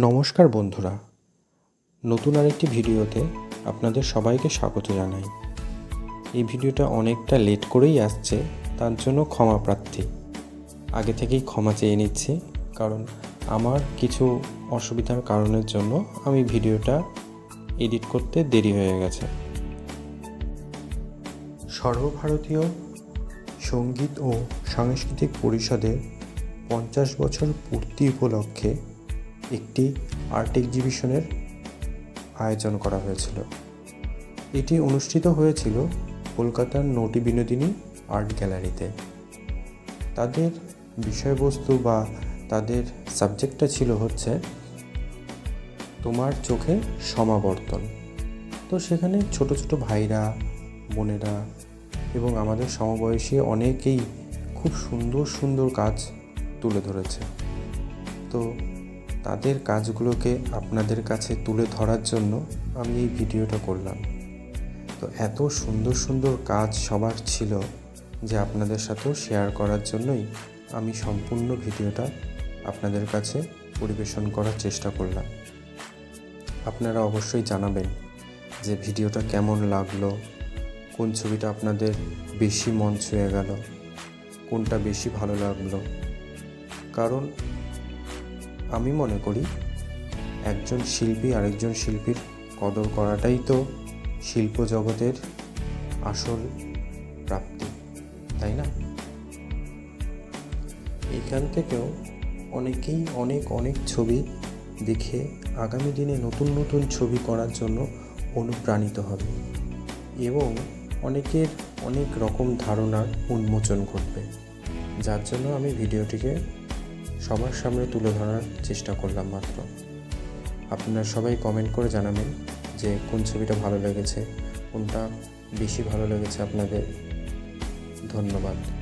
নমস্কার বন্ধুরা। নতুন আরেকটি ভিডিওতে আপনাদের সবাইকে স্বাগত জানাই। এই ভিডিওটা অনেকটা লেট করেই আসছে, তার জন্য ক্ষমা প্রার্থী। আগে থেকেই ক্ষমা চেয়ে নিচ্ছি, কারণ আমার কিছু অসুবিধার কারণের জন্য আমি ভিডিওটা এডিট করতে দেরি হয়ে গেছে। সর্বভারতীয় সংগীত ও সাংস্কৃতিক পরিষদের পঞ্চাশ বছর পূর্তি উপলক্ষে একটি আর্ট এক্সিবিশনের আয়োজন করা হয়েছিল। এটি অনুষ্ঠিত হয়েছিল কলকাতার নটি বিনোদিনী আর্ট গ্যালারিতে। তাদের বিষয়বস্তু বা তাদের সাবজেক্টটা ছিল হচ্ছে তোমার চোখে সমাবর্তন। তো সেখানে ছোট ছোট ভাইরা, বোনেরা এবং আমাদের সমবয়সী অনেকেই খুব সুন্দর সুন্দর কাজ তুলে ধরেছে। তো তাদের কাজগুলোকে আপনাদের কাছে তুলে ধরার জন্য আমি এই ভিডিওটা করলাম। তো এত সুন্দর সুন্দর কাজ সবার ছিল যে আপনাদের সাথেও শেয়ার করার জন্যই আমি সম্পূর্ণ ভিডিওটা আপনাদের কাছে পরিবেশন করার চেষ্টা করলাম। আপনারা অবশ্যই জানাবেন যে ভিডিওটা কেমন লাগল, কোন ছবিটা আপনাদের বেশি মন ছুঁয়ে গেল, কোনটা বেশি ভালো লাগল। কারণ আমি মনে করি একজন শিল্পী আরেকজন শিল্পীর কদর করাটাই তো শিল্প জগতের আসল প্রাপ্তি, তাই না? এখান থেকেও অনেকেই অনেক অনেক ছবি দেখে আগামী দিনে নতুন নতুন ছবি করার জন্য অনুপ্রাণিত হবে এবং অনেকের অনেক রকম ধারণার উন্মোচন ঘটবে। যার জন্য আমি ভিডিওটিকে সবার সামনে তুলে ধরার চেষ্টা করলাম মাত্র। আপনারা সবাই কমেন্ট করে জানাবেন যে কোন ছবিটা ভালো লেগেছে, কোনটা বেশি ভালো লেগেছে আপনাদের। ধন্যবাদ।